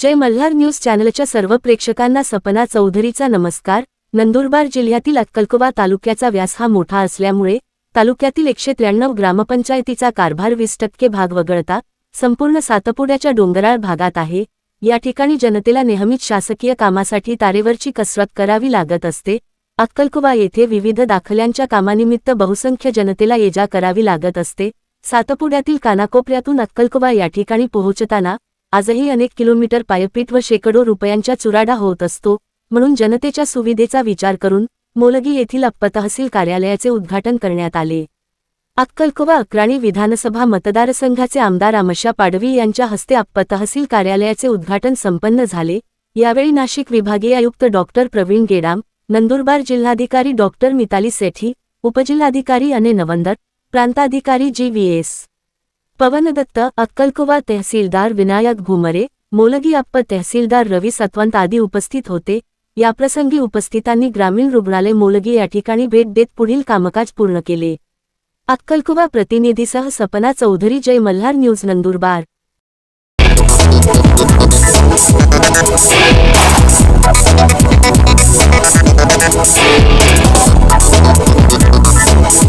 जय Malhar news चॅनलच्या सर्व प्रेक्षकांना सपना चौधरीचा नमस्कार. नंदुरबार जिल्ह्यातील अक्कलकोवा तालुक्याचा व्यास हा मोठा असल्यामुळे तालुक्यातील एकशे त्र्याण्णव ग्रामपंचायतीचा कारभार वीस टक्के भाग वगळता संपूर्ण सातपुड्याच्या डोंगराळ भागात आहे. या ठिकाणी जनतेला नेहमीच शासकीय कामासाठी तारेवरची कसरत करावी लागत असते. अक्कलकुवा येथे विविध दाखल्यांच्या कामानिमित्त बहुसंख्य जनतेला ये जा करावी लागत असते. सातपुड्यातील कानाकोपऱ्यातून अक्कलकुवा या ठिकाणी पोहोचताना आजही अनेक किलोमीटर पायपीट व शेकडो रुपयांच्या चुराडा होत असतो म्हणून जनतेच्या सुविधेचा विचार करून मोलगी येथील अप्प तहसील कार्यालयाचे उद्घाटन करण्यात आले. अक्कलकोवा अक्राणी विधानसभा मतदारसंघाचे आमदार आमशा पाडवी यांच्या हस्ते अप्प तहसील कार्यालयाचे उद्घाटन संपन्न झाले. यावेळी नाशिक विभागीय आयुक्त डॉक्टर प्रवीण गेडाम नंदुरबार जिल्हाधिकारी डॉक्टर मिताली सेठी उपजिल्हाधिकारी अने नवंदर प्रांताधिकारी जी व्ही एस. पवनदत्त अक्कलकुवा तहसीलदार विनायक घुमरे मोलगी अप्प तहसीलदार रवी सत्वंत आदी उपस्थित होते याप्रसंगी उपस्थितांनी ग्रामीण रुग्णालय मोलगी या ठिकाणी भेट देत पुढील कामकाज पूर्ण केले अक्कलकुवा प्रतिनिधीसह सपना चौधरी जय मल्हार न्यूज नंदुरबार